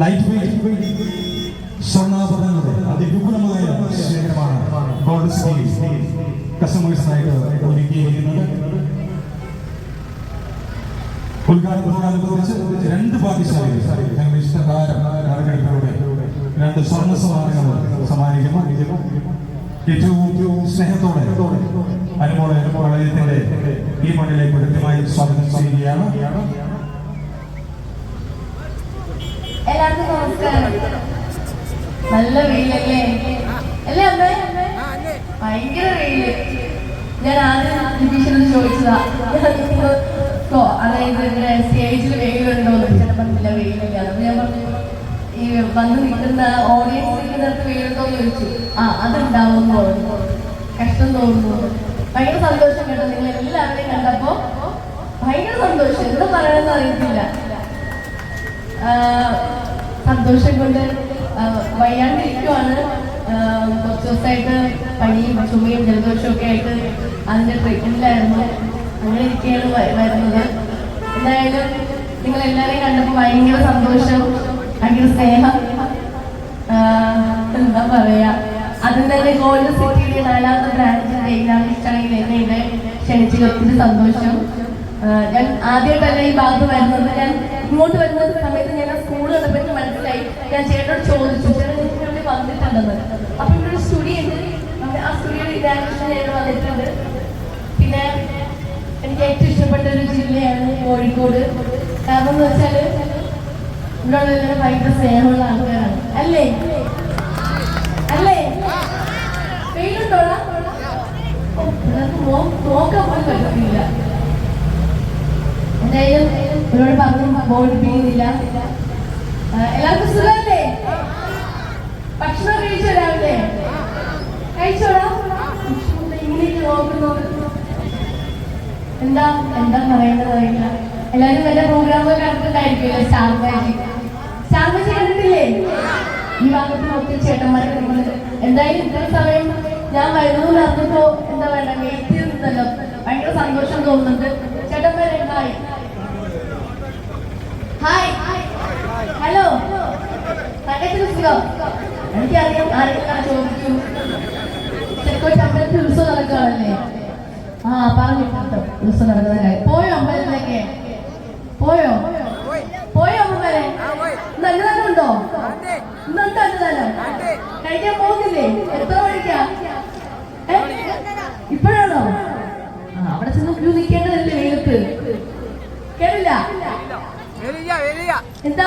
Light weight സ്വർണാഭരണങ്ങളുടെ അതിവിപുലമായ ശേഖരമാണ് gold steel കസ്റ്റമേഴ്സിനായിട്ട് ഒരുക്കിയിരിക്കുന്നത്. ഉദ്ഘാടനത്തോടനുബന്ധിച്ച് രണ്ട് ഭാഗ്യശാലികൾ ഞങ്ങളുടെ ഇഷ്ടകാരം നറുക്കെടുപ്പിലൂടെ രണ്ട് സ്വർണ സമ്മാനങ്ങൾ സമ്മാനിക്കുന്നു. ഏറ്റവും സ്നേഹത്തോടെ അനുമോളെ പ്രളയത്തിന്റെ ഈ മണ്ണിലേക്ക് കൃത്യമായി സ്വാഗതം ചെയ്യുകയാണ്. നല്ല വെയിലല്ലേ? അല്ലേ അമ്മ? ഭയങ്കര വെയിൽ. ഞാൻ ആദ്യം നിതീഷിനോട് ചോദിച്ചതാ. അതായത് ഇവിടെ സ്റ്റേജിൽ വെയിലുണ്ടോ പറഞ്ഞില്ല വെയിലില്ല. അപ്പൊ ഞാൻ പറഞ്ഞു ഈ വന്ന് നിൽക്കുന്ന ഓഡിയൻസ് നിൽക്കുന്നിടത്ത് വെയിലുണ്ടോ എന്ന് ചോദിച്ചു. ആ അതുണ്ടാവും കഷ്ടം തോന്നുന്നു. ഭയങ്കര സന്തോഷം കേട്ടോ നിങ്ങൾ എല്ലാവരെയും കണ്ടപ്പോ. ഭയങ്കര സന്തോഷം. എന്താ പറയണമെന്ന് അറിയത്തില്ല. സന്തോഷം കൊണ്ട് വയ്യാണ്ടിരിക്കുവാണ്. കുറച്ച് ദിവസമായിട്ട് പനിയും ചുമയും ജലദോഷവും ഒക്കെ ആയിട്ട് അതിന്റെ ട്രീറ്റ്മെന്റിലായിരുന്നു അങ്ങനെ ഇരിക്കുകയാണ് വരുന്നത്. എന്തായാലും നിങ്ങൾ എല്ലാവരെയും കണ്ടപ്പോൾ ഭയങ്കര സന്തോഷം ഭയങ്കര സ്നേഹം. എന്താ പറയാ അതിന് തന്നെ ഗോൾഡ് സിറ്റിയിലെ നാലാമത്തെ ബ്രാഞ്ചിന്റെ ഇനാമിഷ്ടാണെങ്കിൽ എന്നെ ഇവിടെ ക്ഷണിച്ചതിൽ ഒത്തിരി സന്തോഷം. ഞാൻ ആദ്യമായിട്ടല്ല ഈ ഭാഗത്ത് വരുന്നത്. ഞാൻ ഇങ്ങോട്ട് വരുന്ന സമയത്ത് ഞാൻ സ്കൂൾ കണ്ടപ്പോൾ മനസ്സിലായി. ഞാൻ ചേട്ടനോട് ചോദിച്ചു ചേട്ടൻ ഇവിടെ വന്നിട്ടുണ്ടെന്ന്. അപ്പൊ ഇവിടെ ഒരു സ്റ്റുഡിയോ ഉണ്ട് ആ സ്റ്റുഡിയോയുടെ ഇനാമിഷൻ ഞാൻ വന്നിട്ടുണ്ട്. പിന്നെ എനിക്ക് ഏറ്റവും ഇഷ്ടപ്പെട്ട ഒരു ജില്ലയാണ് കോഴിക്കോട്. കാരണം എന്ന് വെച്ചാൽ ഇവിടെ ഭയങ്കര സ്നേഹമുള്ള ആൾക്കാരാണ്. അല്ലേ? എന്തായാലും ഇവരോട് പറഞ്ഞു ബോധിപ്പിക്കുന്നില്ല എല്ലാവർക്കും സുഖമല്ലേ? ഭക്ഷണം കഴിച്ചോ രാവിലെ? കഴിച്ചോടാ ഇങ്ങനെയൊക്കെ നോക്കുന്നു. എന്താ എന്താ പറയേണ്ടത് അറിയില്ല. എല്ലാവരും നല്ല പ്രോഗ്രാമുകൾ കണ്ടിട്ടുണ്ടായിരിക്കുമല്ലോ സ്റ്റാർ മാജിക് സ്റ്റാർ മാജിക് കണ്ടിട്ടില്ലേ ഈ ഭാഗത്ത് ഒത്തിരി ചേട്ടന്മാരൊക്കെ നിൽക്കുന്നത് എന്തായാലും ഇത്ര സമയം ഞാൻ വരുന്നു എന്ന് അറിഞ്ഞപ്പോ എന്താ വേണ്ട വെയിറ്റ് ചെയ്തിരുന്നല്ലോ ഭയങ്കര സന്തോഷം തോന്നുന്നുണ്ട്. ചേട്ടന്മാരെ സുഖം എനിക്കറിയാം ആരെങ്കിലും ചോദിച്ചു. തെക്കോട്ട് അമ്പലത്തിൽ ഉത്സവം നടക്കുകയാണല്ലേ ആ പറഞ്ഞു കേട്ടോ ഉത്സവം നടക്കുന്ന കാര്യം. പോയോ അമ്പലത്തിലേക്ക് പോയോ? പോയോ അമ്മമാരെ ഇന്ന് അന്നദാനം ഉണ്ടോ ഇന്നുണ്ടോ അന്നദാനം? കഴിക്കാൻ പോകുന്നില്ലേ എത്ര മണിക്കാ? ഇപ്പോഴാണോ? അവിടെ ചെന്ന് ക്യൂ നിൽക്കേണ്ടതല്ലേ വെയിലത്ത് കേട്ടില്ല വലിയ വലിയ എന്താ